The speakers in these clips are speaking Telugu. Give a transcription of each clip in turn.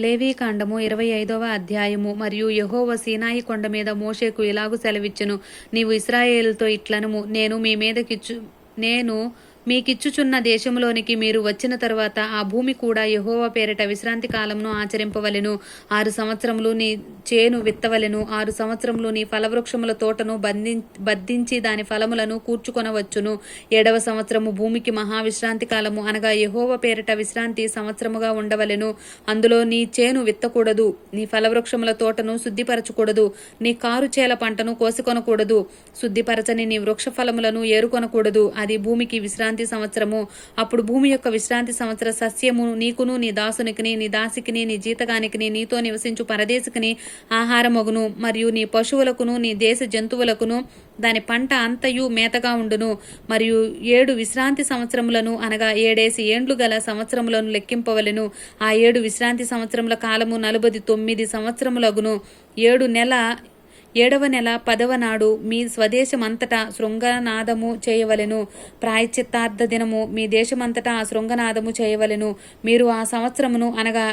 లేవీకాండము ఇరవై ఐదవ అధ్యాయము మరియు యహోవ సీనాయి కొండ మీద మోషేకు ఇలాగు సెలవిచ్చును? నీవు ఇస్రాయేల్తో ఇట్లనుము నేను మీ మీదకిచ్చు నేను మీకిచ్చుచున్న దేశంలోనికి మీరు వచ్చిన తర్వాత ఆ భూమి కూడా యహోవ పేరిట విశ్రాంతి కాలంను ఆచరింపవలెను. ఆరు సంవత్సరములు నీ చేను విత్తవలెను. ఆరు సంవత్సరములు నీ ఫలవృక్షముల తోటను బంధి బద్దించి దాని ఫలములను కూర్చుకొనవచ్చును. ఏడవ సంవత్సరము భూమికి మహావిశ్రాంతి కాలము అనగా యహోవ పేరిట విశ్రాంతి సంవత్సరముగా ఉండవలెను. అందులో నీ చేను విత్తకూడదు. నీ ఫలవృక్షముల తోటను శుద్ధిపరచకూడదు. నీ కారు చేల పంటను కోసుకొనకూడదు శుద్ధిపరచని నీ వృక్ష ఫలములను ఏరుకొనకూడదు. అది భూమికి విశ్రాంతి సంవత్సరము. అప్పుడు భూమి యొక్క విశ్రాంతి సంవత్సర సస్యము నీకును నీ దాసునికిని నీ దాసికిని నీ జీతగానికిని నీతో నివసించు పరదేశికిని ఆహారమగును. మరియు నీ పశువులకును నీ దేశ జంతువులకును దాని పంట అంతయు మేతగా ఉండును. మరియు ఏడు విశ్రాంతి సంవత్సరములను అనగా ఏడేసి ఏండ్లు గల సంవత్సరములను లెక్కింపవలెను. ఆ ఏడు విశ్రాంతి సంవత్సరముల కాలము నలభై తొమ్మిది సంవత్సరములగును. ఏడు నెల ఏడవ నెల పదవ నాడు మీ స్వదేశమంతటా శృంగనాదము చేయవలెను. ప్రాయశ్చిత్తార్థ దినము మీ దేశమంతటా ఆ శృంగనాదము చేయవలెను. మీరు ఆ సంవత్సరమును అనగా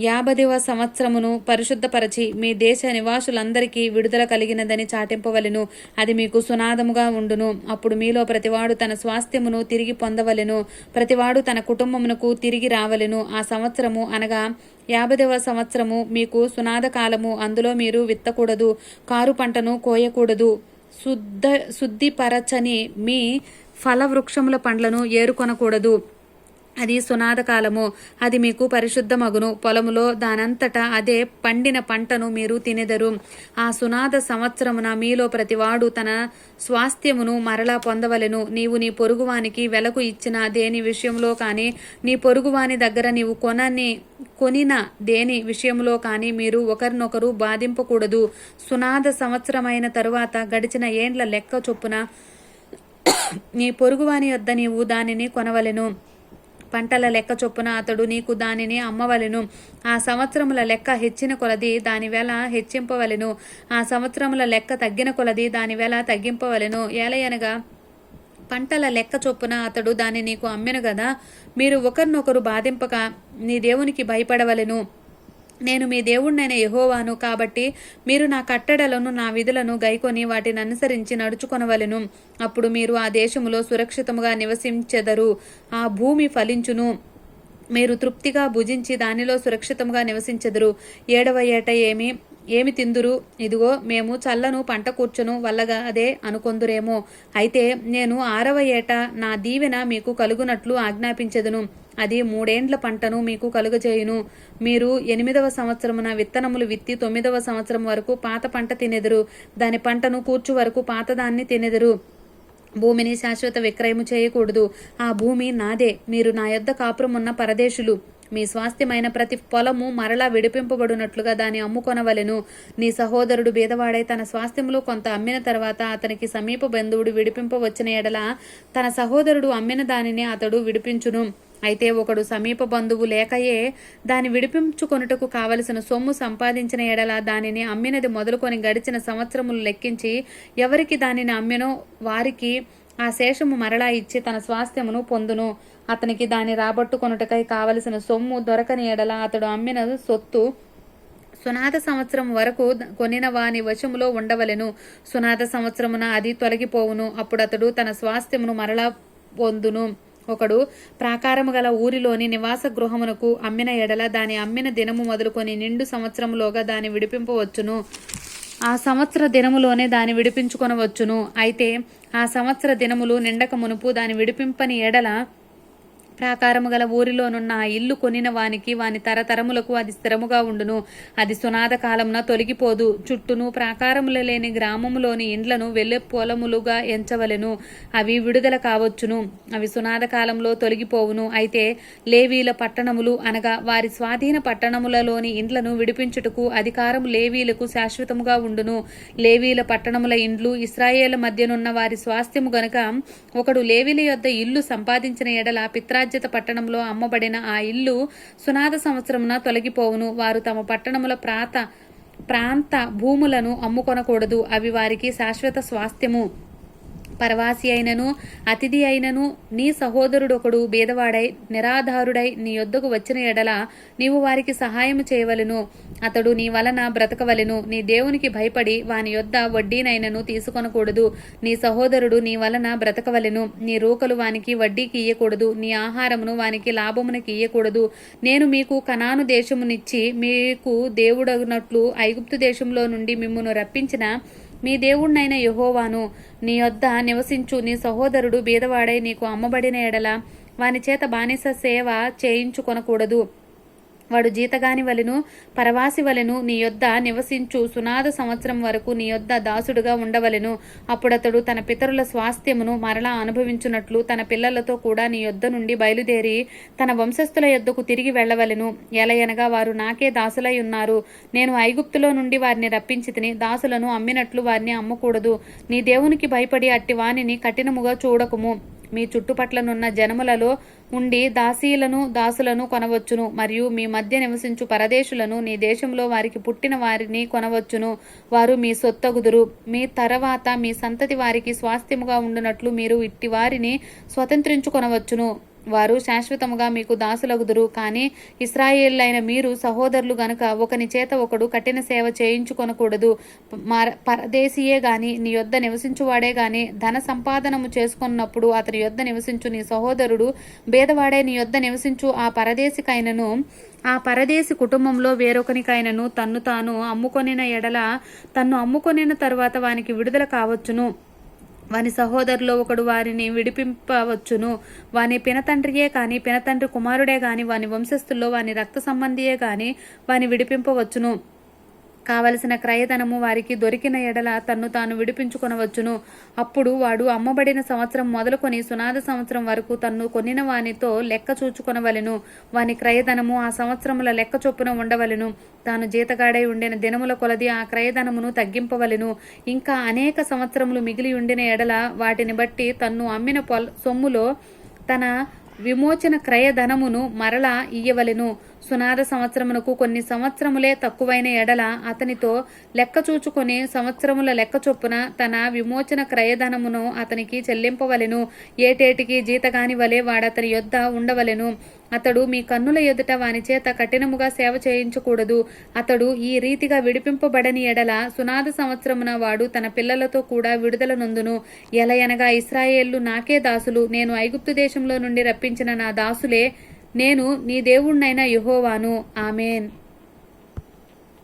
యాభదివ సంవత్సరమును పరిశుద్ధపరచి మీ దేశ నివాసులందరికీ విడుదల కలిగినదని చాటింపవలెను. అది మీకు సునాదముగా ఉండును. అప్పుడు మీలో ప్రతివాడు తన స్వాస్థ్యమును తిరిగి పొందవలెను. ప్రతివాడు తన కుటుంబమునకు తిరిగి రావలెను. ఆ సంవత్సరము అనగా యాభదవ సంవత్సరము మీకు సునాద కాలము అందులో మీరు విత్తకూడదు కారు పంటను కోయకూడదు. శుద్ధ శుద్ధిపరచని మీ ఫల వృక్షముల పండ్లను ఏరుకొనకూడదు. అది సునాద కాలము. అది మీకు పరిశుద్ధమగును. పొలములో దానంతటా అదే పండిన పంటను మీరు తినెదరు. ఆ సునాద సంవత్సరమున మీలో ప్రతివాడు తన స్వాస్థ్యమును మరలా పొందవలెను. నీవు నీ పొరుగువానికి వెలకు ఇచ్చిన దేని విషయంలో కానీ నీ పొరుగువాని దగ్గర నీవు కొనని కొనిన దేని విషయంలో కానీ మీరు ఒకరినొకరు బాధింపకూడదు. సునాద సంవత్సరమైన తరువాత గడిచిన ఏండ్ల లెక్క చొప్పున నీ పొరుగువాని వద్ద నీవు దానిని కొనవలెను. పంటల లెక్క చొప్పున అతడు నీకు దానిని అమ్మవలెను. ఆ సంవత్సరముల లెక్క హెచ్చిన కొలది దాని వేల హెచ్చింపవలెను. ఆ సంవత్సరముల లెక్క తగ్గిన కొలది దాని వేల తగ్గింపవలెను. ఏలయనగా పంటల లెక్క చొప్పున అతడు దాన్ని నీకు అమ్మెను గదా మీరు ఒకరినొకరు బాధింపక నీ దేవునికి భయపడవలెను. నేను మీ దేవుణ్ణైన యహోవాను కాబట్టి మీరు నా కట్టడలను నా విధులను గైకొని వాటిని అనుసరించి నడుచుకొనవలెను. అప్పుడు మీరు ఆ దేశములో సురక్షితముగా నివసించెదరు. ఆ భూమి ఫలించును. మీరు తృప్తిగా భుజించి దానిలో సురక్షితంగా నివసించెదరు. ఏడవ ఏట ఏమి? ఏమి తిందురు? ఇదిగో మేము చల్లను పంట కూర్చును వల్లగా అదే అనుకొందురేమో. అయితే నేను ఆరవ ఏట నా దీవెన మీకు కలుగునట్లు ఆజ్ఞాపించెదను. అది మూడేండ్ల పంటను మీకు కలుగజేయును. మీరు ఎనిమిదవ సంవత్సరమున విత్తనములు విత్తి తొమ్మిదవ సంవత్సరం వరకు పాత పంట తినెదరు. దాని పంటను కూర్చు వరకు పాతదాన్ని తినెదరు. భూమిని శాశ్వత విక్రయము చేయకూడదు. ఆ భూమి నాదే. మీరు నా యొద్ద కాపురమున్న పరదేశులు. మీ స్వాస్థ్యమైన ప్రతి పొలము మరలా విడిపింపబడినట్లుగా దాన్ని అమ్ముకొనవలెను. నీ సహోదరుడు బీదవాడై తన స్వాస్థ్యములో కొంత అమ్మిన తర్వాత అతనికి సమీప బంధువుడు విడిపింపవచ్చిన ఎడల తన సహోదరుడు అమ్మిన దానిని అతడు విడిపించును. అయితే ఒకడు సమీప బంధువు లేకయే దాని విడిపించుకొనుటకు కావలసిన సొమ్ము సంపాదించిన ఎడల దానిని అమ్మినది మొదలుకొని గడిచిన సంవత్సరములు లెక్కించి ఎవరికి దానిని అమ్మినో వారికి ఆ శేషము మరలా ఇచ్చి తన స్వాస్థ్యమును పొందును. అతనికి దాని రాబట్టుకొనుటకై కావలసిన సొమ్ము దొరకని ఎడల అతడు అమ్మిన సొత్తు సునాద సంవత్సరం వరకు కొనిన వాని వశములో ఉండవలెను. సునాద సంవత్సరమున అది తొలగిపోవును. అప్పుడు అతడు తన స్వాస్థ్యమును మరలా పొందును. ఒకడు ప్రాకారము గల ఊరిలోని నివాస గృహమునకు అమ్మిన ఎడల దాని అమ్మిన దినము మొదలుకొని నిండు సంవత్సరములోగా దాన్ని విడిపింపవచ్చును. ఆ సంవత్సర దినములోనే దాని విడిపించుకొనవచ్చును. అయితే ఆ సంవత్సర దినములు నిండక మునుపు దాని విడిపింపని ఎడల ప్రాకారము గల ఊరిలోనున్న ఆ ఇల్లు కొనిన వానికి వాని తరతరములకు అది స్థిరముగా ఉండును. అది సునాద కాలమున తొలగిపోదు. చుట్టూను ప్రాకారములు లేని గ్రామములోని ఇండ్లను వెళ్ళే పొలములుగా ఎంచవలెను. అవి విడుదల కావచ్చును. అవి సునాద కాలంలో తొలగిపోవును. అయితే లేవీల పట్టణములు అనగా వారి స్వాధీన పట్టణములలోని ఇండ్లను విడిపించుటకు అధికారం లేవీలకు శాశ్వతముగా ఉండును. లేవీల పట్టణముల ఇండ్లు ఇస్రాయేల్ మధ్యనున్న వారి స్వాస్థ్యము గనుక ఒకడు లేవీల యొద్ద ఇల్లు సంపాదించిన ఎడల పిత్రాజ్యత పట్టణంలో అమ్మబడిన ఆ ఇల్లు సునాద సంవత్సరమున తొలగిపోవును. వారు తమ పట్టణముల ప్రాత ప్రాంత భూములను అమ్ముకొనకూడదు. అవి వారికి శాశ్వత స్వాస్థ్యము. పరవాసి అయినను అతిథి అయినను నీ సహోదరుడొకడు బీదవాడై నిరాధారుడై నీ యొద్దకు వచ్చిన ఎడల నీవు వారికి సహాయము చేయవలను. అతడు నీ వలన బ్రతకవలెను. నీ దేవునికి భయపడి వాని యొద్ద వడ్డీనైనను తీసుకొనకూడదు. నీ సహోదరుడు నీ వలన బ్రతకవలెను. నీ రూకలు వానికి వడ్డీకి ఇయ్యకూడదు. నీ ఆహారమును వానికి లాభమునకి ఇయ్యకూడదు. నేను మీకు కనాను దేశమునిచ్చి మీకు దేవుడగినట్లు ఐగుప్తు దేశంలో నుండి మిమ్మును రప్పించిన మీ దేవుణ్ణైన యహోవాను. నీ యొద్ద నివసించు నీ సహోదరుడు బీదవాడై నీకు అమ్మబడిన ఎడల వాని చేత బానిస సేవ చేయించుకొనకూడదు. వాడు జీతగాని వలెను పరవాసి వలెను నీ యొద్ద నివసించు సునాద సంవత్సరం వరకు నీ యొద్ద దాసుడుగా ఉండవలెను. అప్పుడతడు తన పితరుల స్వాస్థ్యమును మరలా అనుభవించున్నట్లు తన పిల్లలతో కూడా నీ యొద్ద నుండి బయలుదేరి తన వంశస్థుల యొద్దకు తిరిగి వెళ్ళవలెను. ఎలయనగా వారు నాకే దాసులై ఉన్నారు. నేను ఐగుప్తులో నుండి వారిని రప్పించి తిని దాసులను అమ్మినట్లు వారిని అమ్మకూడదు. నీ దేవునికి భయపడి అట్టి వానిని కఠినముగా చూడకుము. మీ చుట్టుపట్లనున్న జనములలో ఉండి దాసీలను దాసులను కొనవచ్చును. మరియు మీ మధ్య నివసించు పరదేశులను నీ దేశంలో వారికి పుట్టిన వారిని కొనవచ్చును. వారు మీ సొత్తగుదురు. మీ తర్వాత మీ సంతతి వారికి స్వాస్థ్యముగా ఉండునట్లు మీరు ఇట్టి వారిని స్వతంత్రించుకొనవచ్చును. వారు శాశ్వతముగా మీకు దాసులగుదురు. కానీ ఇస్రాయేళ్ళైన మీరు సహోదరులు గనుక ఒకని చేత ఒకడు కఠిన సేవ చేయించుకొనకూడదు. మర పరదేశీయే గాని నీ యొద్ద నివసించువాడే గాని ధన సంపాదనము చేసుకున్నప్పుడు అతని యొద్ద నివసించు నీ సహోదరుడు భేదవాడే నీ యొద్ద నివసించు ఆ పరదేశికైనను ఆ పరదేశి కుటుంబంలో వేరొకనికైనను తన్ను తాను అమ్ముకొనిన ఎడల తన్ను అమ్ముకొనిన తరువాత వానికి విడుదల కావచ్చును. వాని సహోదరులో ఒకడు వారిని విడిపింపవచ్చును. వాని పినతండ్రియే కాని పినతండ్రి కుమారుడే గాని వాని వంశస్థుల్లో వాని రక్త సంబంధియే గాని వాని విడిపింపవచ్చును. కావలసిన క్రయధనము వారికి దొరికిన ఎడల తన్ను తాను విడిపించుకొనవచ్చును. అప్పుడు వాడు అమ్మబడిన సంవత్సరం మొదలుకొని సునాద సంవత్సరం వరకు తన్ను కొనిన వానితో లెక్క చూచుకొనవలెను. వాని క్రయధనము ఆ సంవత్సరముల లెక్క చొప్పున ఉండవలెను. తాను జీతగాడై ఉండిన దినముల కొలది ఆ క్రయధనమును తగ్గింపవలెను. ఇంకా అనేక సంవత్సరములు మిగిలి ఉండిన ఎడల వాటిని బట్టి తన్ను అమ్మిన పొల సొమ్ములో తన విమోచన క్రయధనమును మరలా ఇయ్యవలెను. సునాద సంవత్సరమునకు కొన్ని సంవత్సరములే తక్కువైన ఎడల అతనితో లెక్క చూచుకొని సంవత్సరముల లెక్క చొప్పున తన విమోచన క్రయధనమును అతనికి చెల్లింపవలెను. ఏటేటికి జీతగాని వలె వాడతని యొద్ద ఉండవలెను. అతడు మీ కన్నుల ఎదుట వాని చేత కఠినముగా సేవ చేయించకూడదు. అతడు ఈ రీతిగా విడిపింపబడని ఎడల సునాద సంవత్సరమున వాడు తన పిల్లలతో కూడా విడుదల నొందును. ఎలయనగా ఇస్రాయేళ్ళు నాకే దాసులు. నేను ఐగుప్తు దేశంలో నుండి రప్పించిన నా దాసులే నేను నీ దేవుణ్ణైన యుహోవాను. ఆమెన్.